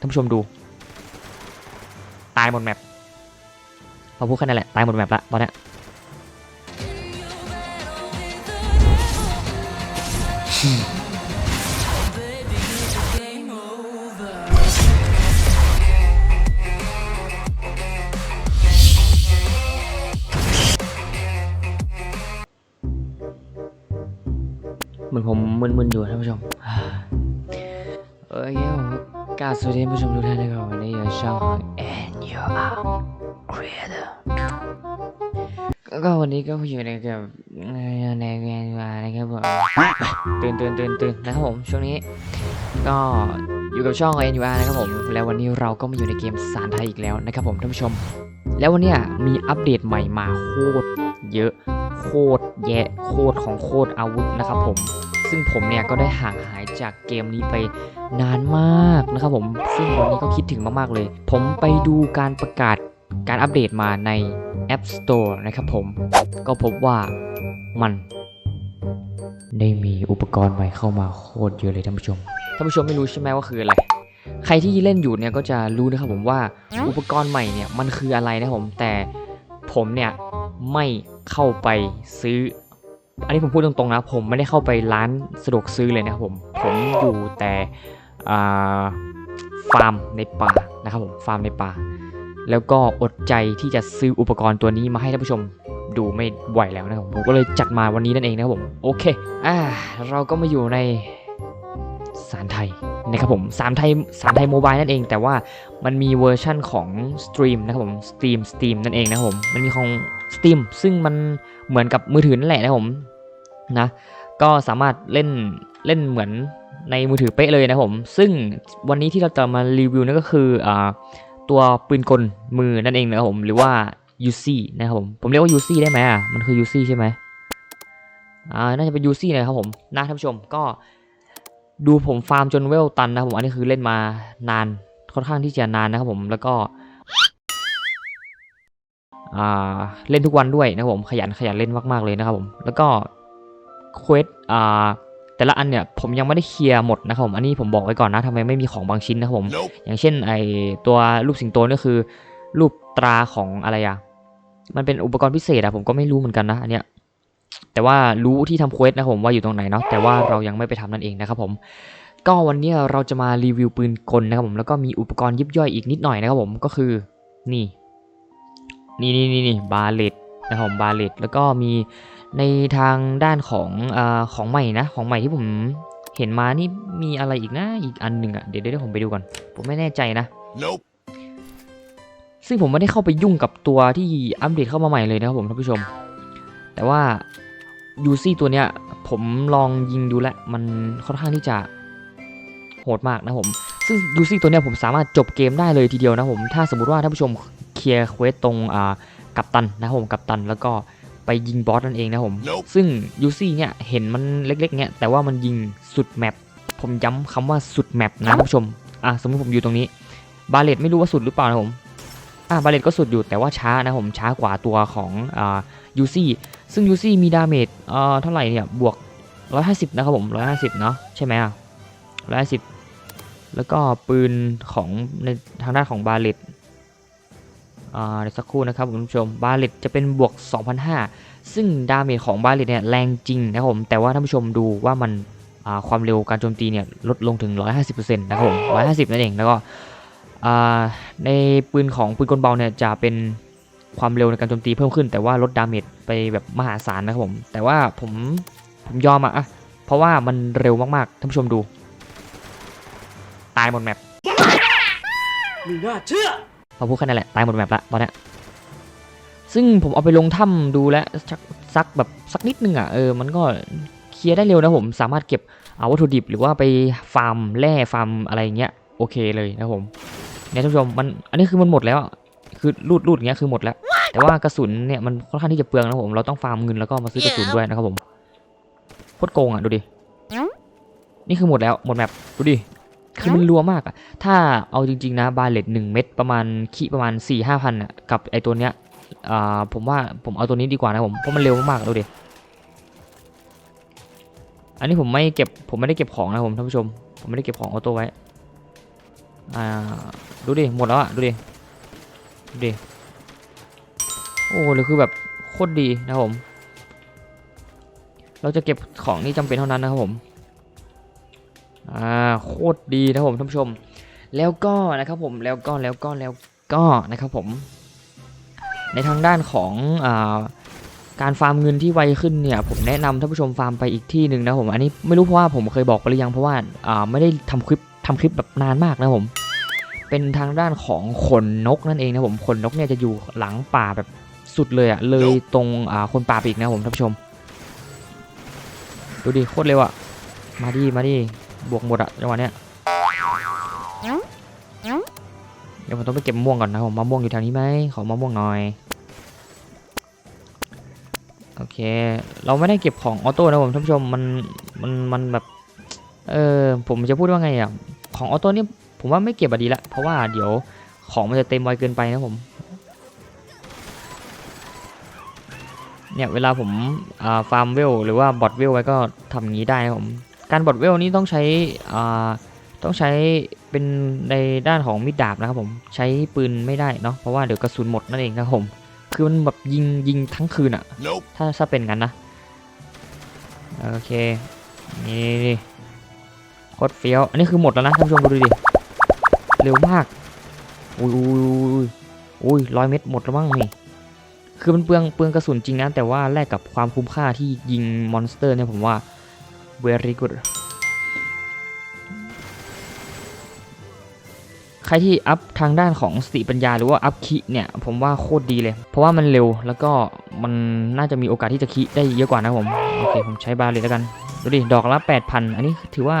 ท่านผู้ชมดู ตายหมดแมปพอพูดแค่นั้นแหละ ตายหมดแมปละตอนนี้เหมือนผมมึนๆอยู่ท่านผู้ชมเอ้ย กาสวัสดีท่ผู้ชมทุกท่านนะครับวันนี้อยู่ในช่องของ And You Are Creator ก็วันนี้ก็อยู่ในกับในเรียนมานะครับผมตื่นตื่นตื่นตื่นนะครับผมช่วงนี้ ก็อยู่กับช่อง N U R นะครับผมแล้ววันนี้เราก็มาอยู่ในเกมสารไทยอีกแล้วนะครับผมท่านผู้ชม แล้ววันนี้มีอัปเดตใหม่มาโคตรเยอะ โคตรแยะโคตรของโคตรอาวุธนะครับผม ซึ่งผมเนี่ยก็ได้ห่างหายจากเกมนี้ไปนานมากนะครับผม ซึ่งวันนี้ก็คิดถึงมากๆเลย ผมไปดูการประกาศการอัปเดตมาใน App Store นะครับผม ก็พบว่ามัน ได้มีอุปกรณ์ใหม่เข้ามาโคตรเยอะเลยท่านผู้ชม ท่านผู้ชมไม่รู้ใช่ไหมว่าคืออะไร ใครที่เล่นอยู่เนี่ยก็จะรู้นะครับผมว่าอุปกรณ์ใหม่เนี่ยมันคืออะไรนะผม แต่ผมเนี่ยไม่ เข้าไปซื้อ อันนี้ผมพูดตรงๆนะผมไม่ได้เข้าไปร้านสะดวกซื้อเลยนะครับผมผมอยู่แต่ฟาร์มในป่านะครับผมฟาร์มในป่า แล้วก็อดใจที่จะซื้ออุปกรณ์ตัวนี้มาให้ท่านผู้ชมดูไม่ไหวแล้วนะครับผมผมก็เลยจัดมาวันนี้นั่นเองนะครับผมโอเคอ่าเราก็มาอยู่ใน สารไทยนะครับผมสารไทยสารไทยโมบายนั่นเอง แต่ว่ามันมีเวอร์ชั่นของสตรีมนะครับผมสตรีมสตรีมนั่นเองนะครับผมมันมีของสตรีมซึ่งมันเหมือนกับมือถือนั่นแหละนะครับผมนะก็สามารถเล่นเล่นเหมือนในมือถือเป๊ะเลยนะครับผม ซึ่งวันนี้ที่เราจะมารีวิวนั่นก็คืออ่าตัวปืนกลมือนั่นเองนะครับผมหรือว่า UC นะครับผมผมเรียกว่า UC ได้ไหมอะมันคือ UC ใช่ไหมอ่าน่าจะเป็น UC นะครับผมนะท่านผู้ชมก็ ดูผมฟาร์มจนเวลตันนะครับผมอันนี้คือเล่นมานานค่อนข้างที่จะนานนะครับผมแล้วก็อ่าเล่นทุกวันด้วยนะครับผมขยันขยันเล่นมากๆเลยนะครับผมแล้วก็เควสอ่าแต่ละอันเนี่ยผมยังไม่ได้เคลียร์หมดนะครับผมอันนี้ผมบอกไว้ก่อนนะทำไมไม่มีของบางชิ้นนะครับผม Nope. อย่างเช่นไอตัวรูปสิงโตนี่คือ รูปตราของอะไรอะมันเป็นอุปกรณ์พิเศษอะผมก็ไม่รู้เหมือนกันนะอันเนี้ย แต่ว่ารู้ที่ทำเควสนะครับผมว่าอยู่ตรงไหนเนาะแต่ว่าเรายังไม่ไปทำนั่นเองนะครับผมก็วันนี้เราจะมารีวิวปืนกลนะครับผมแล้วก็มีอุปกรณ์ยิบย่อยอีกนิดหน่อยนะครับผมก็คือนี่นี่นี่นี่นี่บาเลตนะครับผมบาเลตแล้วก็มีในทางด้านของอาของใหม่นะของใหม่ที่ผมเห็นมานี่มีอะไรอีกนะอีกอันหนึ่งอะเดี๋ยวเดี๋ยวผมไปดูก่อน ผมไม่แน่ใจนะ Nope. ซึ่งผมไม่ได้เข้าไปยุ่งกับตัวที่อัปเดตเข้ามาใหม่เลยนะครับผมท่านผู้ชม แต่ว่ายูซี่ตัวเนี้ยผมลองยิงดูแล้วมันค่อนข้างที่จะโหดมากนะผม ซึ่งยูซี่ตัวเนี้ยผมสามารถจบเกมได้เลยทีเดียวนะผม ถ้าสมมติว่าท่านผู้ชมเคลียร์เควสตรงอ่ากัปตันนะครับผมกัปตันแล้วก็ไปยิงบอสนั่นเองนะครับผม Nope. ซึ่งยูซี่เนี่ยเห็นมันเล็กๆเนี่ยแต่ว่ามันยิงสุดแมปผมย้ำคำว่าสุดแมปนะท่านผู้ชมอะสมมติผมอยู่ตรงนี้บาเลตไม่รู้ว่าสุดหรือเปล่านะผม อะบาเลตก็สุดอยู่แต่ว่าช้านะผมช้ากว่าตัวของอ่ายูซี่ซึ่งยูซี่มีดาเมจเอ่อเท่าไหร่เนี่ยบวก 150 นะครับผม 150 เนาะใช่ไหมอะ150 แล้วก็ปืนของในทางด้านของบาเลตอ่าเดี๋ยวสักครู่นะครับคุณผู้ชมบาเลตจะเป็นบวก 2,500 ซึ่งดาเมจของบาเลตเนี่ยแรงจริงนะครับผมแต่ว่าท่านผู้ชมดูว่ามันความเร็วการโจมตีเนี่ยลดลงถึง 150%นะครับผม 150 นั่นเองแล้วก็ ในปืนของปืนกลเบาเนี่ยจะเป็นความเร็วในการโจมตีเพิ่มขึ้น แต่ว่าลดดาเมจไปแบบมหาศาลนะครับผม แต่ว่าผมผมยอมอะอะเพราะว่ามันเร็วมากๆท่านผู้ชมดู ตายหมดแมปไม่น่าเชื่อพอพูดแค่นั้นแหละตายหมดแมปละตอนเนี้ยซึ่งผมเอาไปลงถ้ำดูแล้วสักสักแบบสักนิดนึงอะเออมันก็เคลียร์ได้เร็วนะผมสามารถเก็บเอาวัตถุดิบหรือว่าไปฟาร์มแร่ฟาร์มอะไรอย่างเงี้ยโอเคเลยนะผม เนี่ยท่านผู้ชมมันอันนี้คือมันหมดแล้วอะคือรูดรูดอย่างเงี้ยคือหมดแล้ว แต่ว่ากระสุนเนี่ยมันค่อนข้างที่จะเปลืองนะผมเราต้องฟาร์มเงินแล้วก็มาซื้อกระสุนด้วยนะครับผมโคตรโกงอะดูดินี่คือหมดแล้วหมดแมปดูดิคือมันรัวมากอะถ้าเอาจริง ๆ นะบาเลตหนึ่งเม็ดประมาณขีประมาณ4ี่ห้าพันอะกับไอตัวเนี้ยอ่าผมว่าผมเอาตัวนี้ดีกว่านะผมเพราะมันเร็วมากๆดูดิอันนี้ผมไม่เก็บผมไม่ได้เก็บของนะผมท่านผู้ชม ผมไม่ได้เก็บของออโต้ไว้ อ่าดูดิหมดแล้วอะดูดิดูดิโอ้เลยคือแบบโคตรดีนะครับผม เราจะเก็บของที่จำเป็นเท่านั้นนะครับผมอ่าโคตรดีนะครับผมท่านผู้ชม แล้วก็นะครับผมแล้วก็แล้วก็แล้วก็นะครับผม ในทางด้านของอ่าการฟาร์มเงินที่ไวขึ้นเนี่ยผมแนะนำท่านผู้ชมฟาร์มไปอีกที่หนึ่งนะผมอันนี้ไม่รู้เพราะว่าผมเคยบอกไปหรือยังเพราะว่าอ่าไม่ได้ทำคลิป ทำคลิปแบบนานมากนะผม เป็นทางด้านของขนนกนั่นเองนะผมขนนกเนี่ยจะอยู่หลังป่าแบบสุดเลยอะเลยตรงอ่าคนป่าไปอีกนะผมท่านผู้ชม ดูดิโคตรเร็วอะมาดิมาดิบวกหมดอะจังหวะเนี้ยเดี๋ยวผมต้องไปเก็บมะม่วงก่อนนะผมมะม่วงอยู่แถวนี้ไหมขอมะม่วงหน่อยโอเค เราไม่ได้เก็บของออโต้นะผมท่านผู้ชมมันมันมันแบบเออผมจะพูดว่าไงอะ ของออโต้นี่ผมว่าไม่เก็บอะดีละเพราะว่าเดี๋ยวของมันจะเต็มไวเกินไปนะผมเนี่ยเวลาผมอ่าฟาร์มเวลหรือว่าบอทเวลไว้ก็ทำอย่างนี้ได้นะผมการบอทเวลนี่ต้องใช้อ่าต้องใช้เป็นในด้านของมีดดาบนะครับผมใช้ปืนไม่ได้เนาะเพราะว่าเดี๋ยวกระสุนหมดนั่นเองนะครับผมคือมันแบบยิงยิงทั้งคืนอะ Nope. ถ้าถ้าเป็นงั้นนะโอเคนี่นี่ โคตรเฟี้ยว อันนี้คือหมดแล้วนะท่านผู้ชมดูดิ เร็วมากอุ้ยอุ้ยอุ้ยอุ้ยร้อยเม็ดหมดแล้วมั้งนี่ คือมันเปลืองเปลืองกระสุนจริงนะ แต่ว่าแลกกับความคุ้มค่าที่ยิงมอนสเตอร์เนี่ยผมว่า very good ใครที่อัพทางด้านของสติปัญญาหรือว่าอัพคิเนี่ย ผมว่าโคตรดีเลย เพราะว่ามันเร็วแล้วก็มันน่าจะมีโอกาสที่จะคิได้เยอะกว่านะผม โอเค ผมใช้บาเลยแล้วกัน ดูดิ ดอกละ 8,000 อันนี้ถือว่า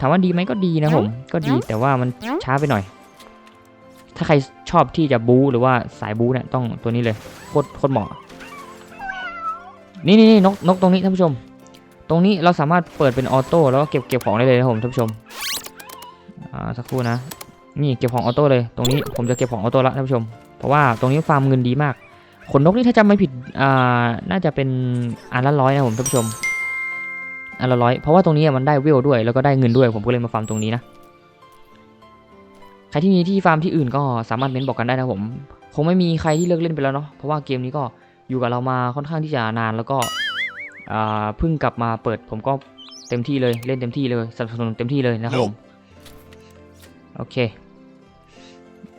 ถามว่าดีไหมก็ดีนะผม ก็ดีแต่ว่ามันช้าไปหน่อย ถ้าใครชอบที่จะบู๊หรือว่าสายบู๊เนี่ยต้องตัวนี้เลยโคตรโคตรเหมาะนี่นี่นี่นกนกตรงนี้ท่านผู้ชม ตรงนี้เราสามารถเปิดเป็นออโต้แล้วก็เก็บเก็บของได้เลยนะผมท่านผู้ชมอ่าสักครู่นะ นี่เก็บของออโต้เลย ตรงนี้ผมจะเก็บของออโต้แล้วท่านผู้ชม เพราะว่าตรงนี้ฟาร์มเงินดีมากขนนกนี่ถ้าจำไม่ผิดอ่าน่าจะเป็นอันละร้อยนะผมท่านผู้ชม อันละร้อยเพราะว่าตรงนี้มันได้เวลด้วยแล้วก็ได้เงินด้วย ผมก็เลยมาฟาร์มตรงนี้นะใครที่มีที่ฟาร์มที่อื่นก็สามารถเม้นบอกกันได้นะผมคงไม่มีใครที่เลิกเล่นไปแล้วเนาะเพราะว่าเกมนี้ก็อยู่กับเรามาค่อนข้างที่จะนานแล้วก็อ่าเพิ่งกลับมาเปิดผมก็เต็มที่เลยเล่นเต็มที่เลยสนับสนุนเต็มที่เลยนะครับผมโอเค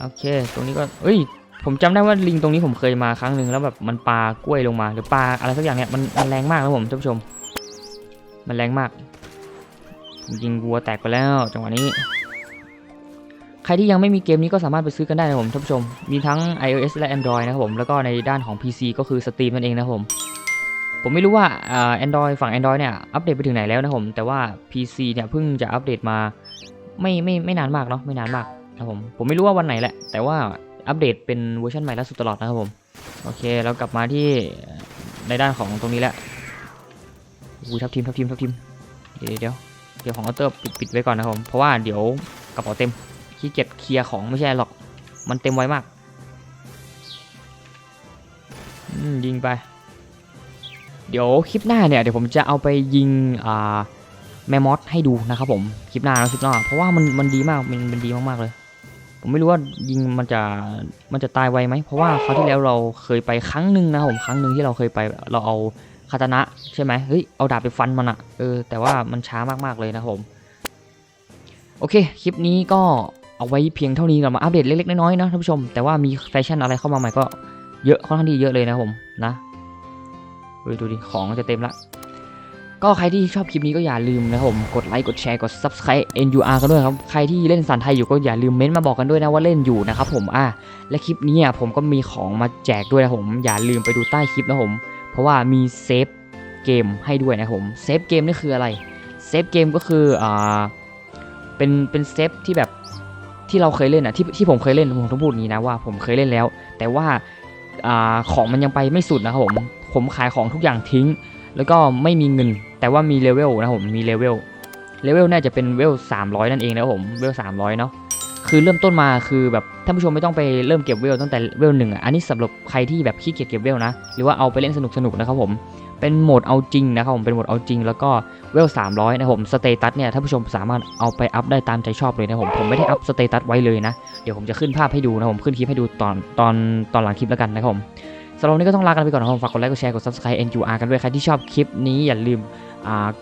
โอเค ตรงนี้ก็เอ้ยผมจำได้ว่าลิงตรงนี้ผมเคยมาครั้งหนึ่งแล้วแบบมันปลากล้วยลงมา หรือปลาอะไรสักอย่างเนี่ยมันมันแรงมากนะผมท่านผู้ชม มันแรงมากยิงวัวแตกไปแล้วจังหวะนี้ ใครที่ยังไม่มีเกมนี้ก็สามารถไปซื้อกันได้นะผมท่านผู้ชม มีทั้ง iOS และ Android นะครับผม แล้วก็ในด้านของ PC ก็คือ Steam นั่นเองนะครับผม ผมไม่รู้ว่าอ่า Android ฝั่ง Android เนี่ย อัปเดตไปถึงไหนแล้วนะครับผม แต่ว่า PC เนี่ยเพิ่งจะอัปเดตมาไม่ไม่ไม่นานมากเนาะไม่นานมากนะครับผม ผมไม่รู้ว่าวันไหนแหละ แต่ว่าอัปเดตเป็นเวอร์ชันใหม่ล่าสุดตลอดนะครับผม โอเคแล้วกลับมาที่ในด้านของตรงนี้แหละ อุ้ยทับทีมทับทีมทับทีมเดี๋ยวเดี๋ยวเดี๋ยวของอัลเตอร์ปิดปิดไว้ก่อนนะครับผมเพราะว่าเดี๋ยวกระเป๋าเต็มขี้เกียจเคลียร์ของไม่ใช่หรอกมันเต็มไวมากอืมยิงไป เดี๋ยวคลิปหน้าเนี่ยเดี๋ยวผมจะเอาไปยิงอ่าแมมมอสให้ดูนะครับผมคลิปหน้านะคลิปหน้า เพราะว่ามันมันดีมากมันมันดีมากๆเลย ผมไม่รู้ว่ายิงมันจะมันจะตายไวไหมเพราะว่าคราวที่แล้วเราเคยไปครั้งหนึ่งนะครับผมครั้งหนึ่งที่เราเคยไปเราเอา คาตานะใช่ไหมเฮ้ย เอาดาบไปฟันมันอะเออ แต่ว่ามันช้ามากๆเลยนะผม โอเค คลิปนี้ก็เอาไว้เพียงเท่านี้ก่อนมาอัปเดตเล็กๆน้อยๆนะท่านผู้ชม แต่ว่ามีแฟชั่นอะไรเข้ามาใหม่ก็เยอะค่อนข้างที่เยอะเลยนะผมนะเฮ้ยดูดิ ของจะเต็มละก็ใครที่ชอบคลิปนี้ก็อย่าลืมนะผมกดไลค์กดแชร์กด subscribe NUR กันด้วยครับ ใครที่เล่นสันไทยอยู่ก็อย่าลืมเม้นต์มาบอกกันด้วยนะว่าเล่นอยู่นะครับผมอะและคลิปนี้ผมก็มีของมาแจกด้วยนะผมอย่าลืมไปดูใต้คลิปนะผม เพราะว่ามีเซฟเกมให้ด้วยนะผมเซฟเกมนี่คืออะไรเซฟเกมก็คืออ่าเป็นเป็นเซฟที่แบบที่เราเคยเล่นอะที่ที่ผมเคยเล่นผมต้องพูดนี้นะว่าผมเคยเล่นแล้ว แต่ว่าอ่าของมันยังไปไม่สุดนะครับผมผมขายของทุกอย่างทิ้ง แล้วก็ไม่มีเงิน แต่ว่ามีเลเวลนะผมมีเลเวลเลเวลน่าจะเป็นเวล300 นั่นเองนะผมเวล300 เนาะ คือเริ่มต้นมาคือแบบท่านผู้ชมไม่ต้องไปเริ่มเก็บเวลตั้งแต่เวลหนึ่งอะอันนี้สำหรับใครที่แบบขี้เกียจเก็บเวลนะหรือว่าเอาไปเล่นสนุกๆนะครับผมเป็นโหมดเอาจริงนะครับผมเป็นโหมดเอาจริง แล้วก็เวล300นะครับผมสเตตัสเนี่ยท่านผู้ชมสามารถเอาไปอัพได้ตามใจชอบเลยนะผมผมไม่ได้อัพสเตตัสไว้เลยนะเดี๋ยวผมจะขึ้นภาพให้ดูนะผมขึ้นคลิปให้ดูตอนตอนตอนหลังคลิปแล้วกันนะครับผมสำหรับนี้ก็ต้องลากันไปก่อนนะครับผมฝากกดไลค์กดแชร์กด subscribe NUR กันด้วยใครที่ชอบคลิปนี้อย่าลืม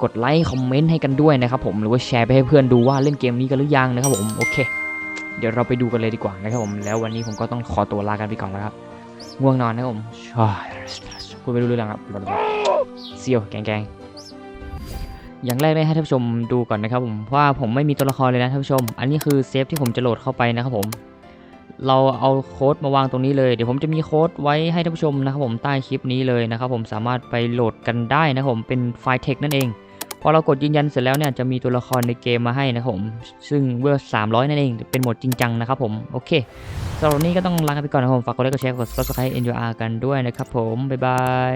กดไลค์คอมเมนต์ให้กันด้วยนะครับผมหรือว่าแชร์ไปให้เพื่อนดูว่าเล่นเกมนี้กันหรือยังนะครับผมโอเค เดี๋ยวเราไปดูกันเลยดีกว่านะครับผมแล้ววันนี้ผมก็ต้องขอตัวลากันไปก่อนแล้วครับง่วงนอนนะครับผมช่วยพูดไม่รู้เรื่องครับเซียวแกงแกงอย่างแรกเลยให้ท่านผู้ชมดูก่อนนะครับผมว่าผมไม่มีตัวละครเลยนะท่านผู้ชม อันนี้คือเซฟที่ผมจะโหลดเข้าไปนะครับผมเราเอาโค้ดมาวางตรงนี้เลย เดี๋ยวผมจะมีโค้ดไว้ให้ท่านผู้ชมนะครับผมใต้คลิปนี้เลยนะครับผมสามารถไปโหลดกันได้นะครับผมเป็นไฟล์เทคนั่นเอง พอเรากดยืนยันเสร็จแล้วเนี่ยจะมีตัวละครในเกมมาให้นะครับผมซึ่งเวอร์300 นั่นเองเป็นโหมดจริงจังนะครับผมโอเคสำหรับนี้ก็ต้องลาไปก่อนนะครับผมฝากกดไลค์กดแชร์กด subscribe NUR กันด้วยนะครับผมบ๊ายบาย